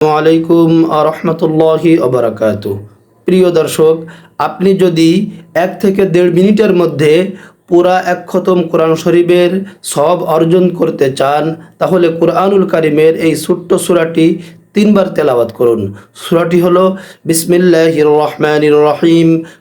আলাইকুম আরহামতুল্লাহি অবরাকাত প্রিয় দর্শক, আপনি যদি এক থেকে দেড় মিনিটের মধ্যে পুরা এক খতম কোরআন শরীফের সব অর্জন করতে চান, তাহলে কোরআনুল কারিমের এই ছোট্ট সুরাটি তিনবার তেলাবাদ করুন। সুরাটি হলো বিসমিল্লাহ রহমান রহিম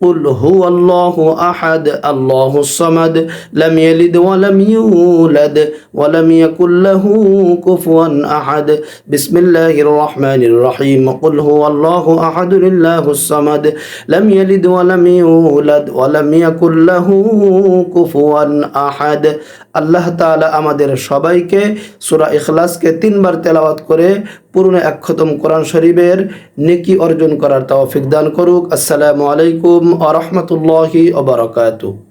قل هو الله أحد الله الصمد لم يلد ولم يولد ولم يكن له كفوا أحد بسم الله الرحمن الرحيم قل هو الله أحد لله الصمد لم يلد ولم يولد ولم يكن له كفوا أحد আল্লাহ তাআলা আমাদের সবাইকে সূরা ইখলাসকে তিনবার তেলাওয়াত করে পুরনো এক খতম কোরআন শরীফের নেকি অর্জন করার তৌফিক দান করুক। আসসালামু আলাইকুম আ রহমতুল্লাহি ওয়া বারাকাতুহু।